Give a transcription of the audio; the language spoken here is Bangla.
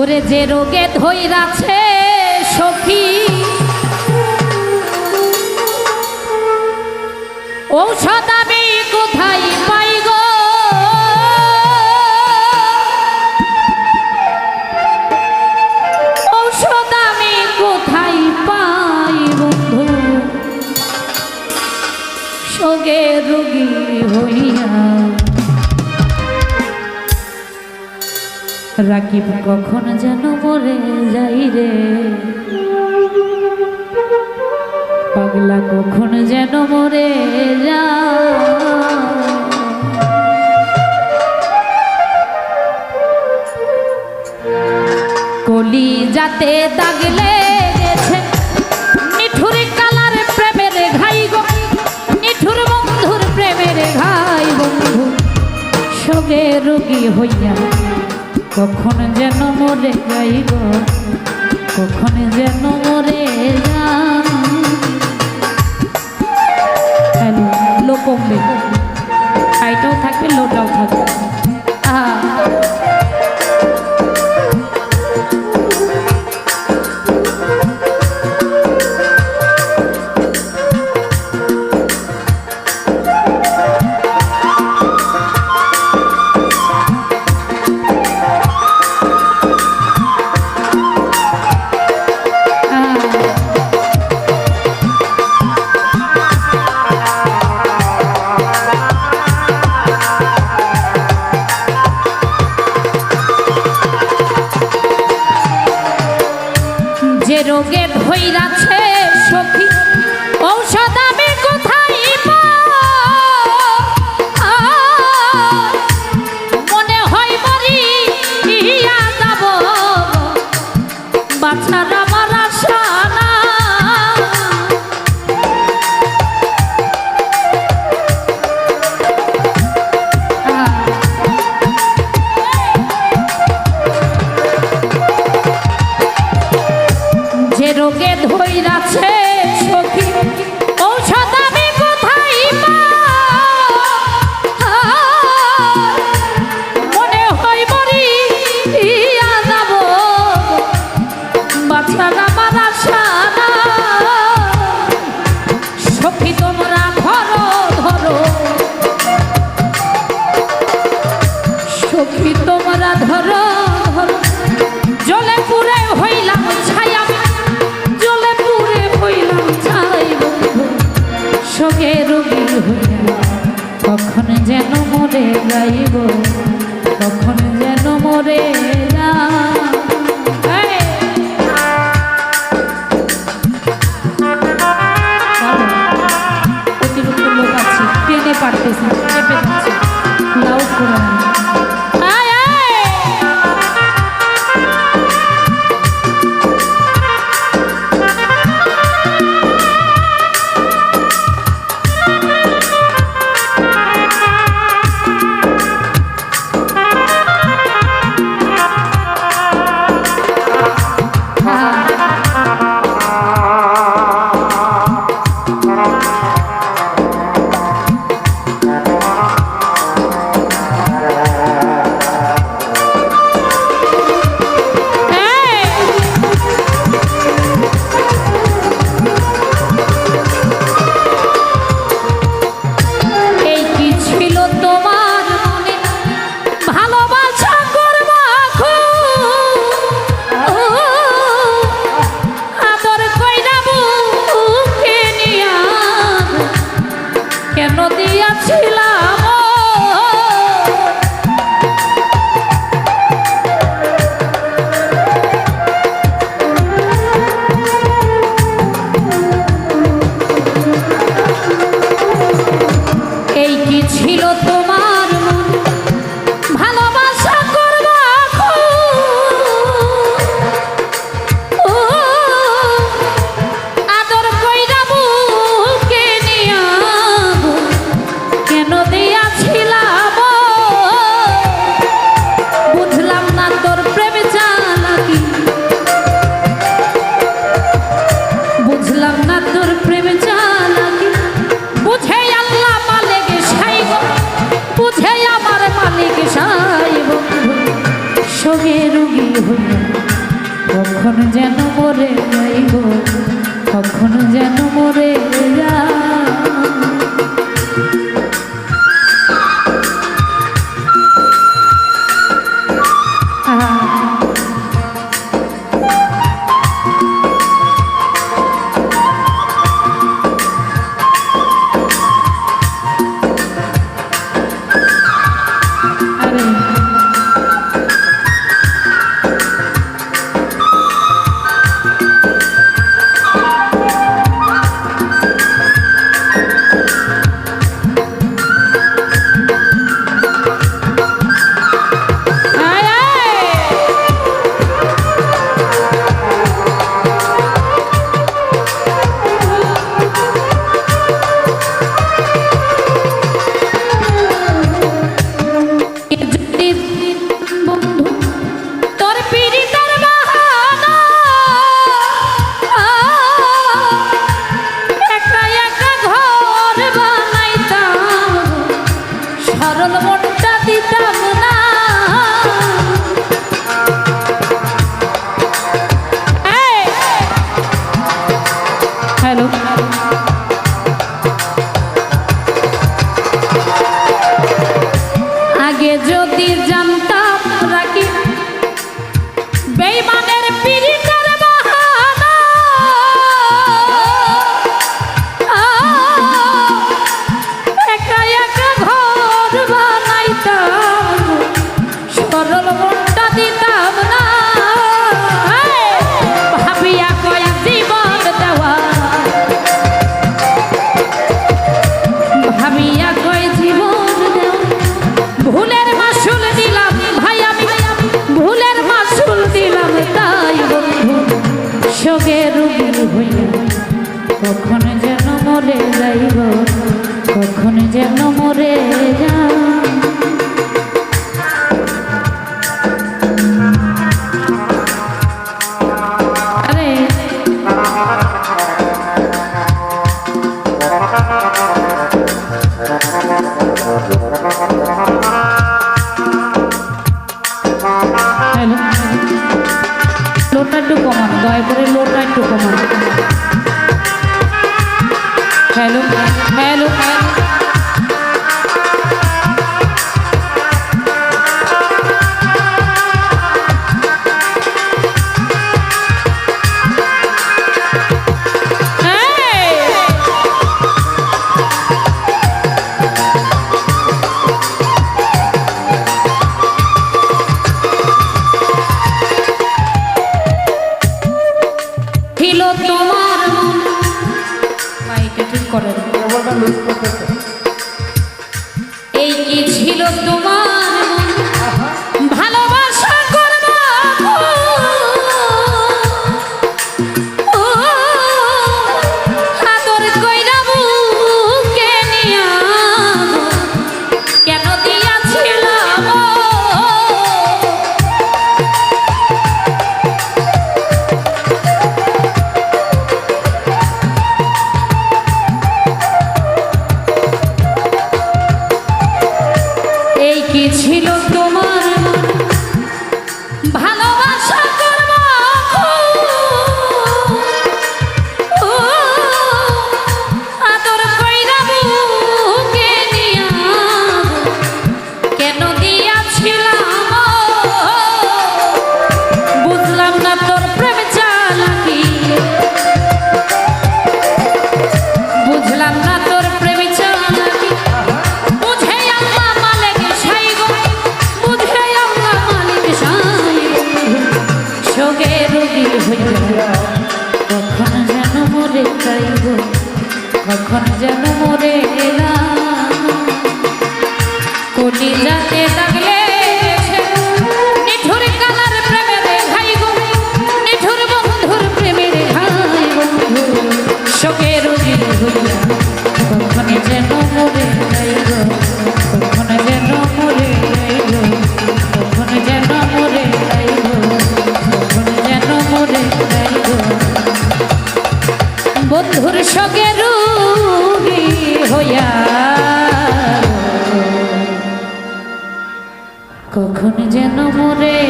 ওরে যে রোগে ধৈরাছে সখী। ঔষধ আমি কোথায় পাই গো? ঔষধ আমি কোথায় পাই বন্ধু? সগে রোগী হইয়া রাকিব কখন যেন মরে যাই রে? পাগলা কখন যেন মরে যা কলি যাতে দাগলে ঘাই গো। নিঠুর ঘাই বন্ধু। সগে রোগী হইয়া কখন যেন মরে যাইব কখন যেন মরে যান? হ্যালো লো কমবে। হাইটাও থাকবে, লোটাও থাকবে। বাছার আমার আশা তোমরা ধরো ধরো সখী তোমরা ধরো জলে পুরে হইলাম ছায়া জলে পুরে হইলাম ছাই সগে রোগী কখন যেন মরে যাইব, কখন যেন মরে যা песня. ছিল তো কখন যেন মরে যাইব কখন যেন মরে যা কখন যেন মরে যাইব কখন যেন মরে যা কমান দয়া করে লোটা একটু কমান। এই কি ছিল তোমার সিজাতে থাকলে ঘুরে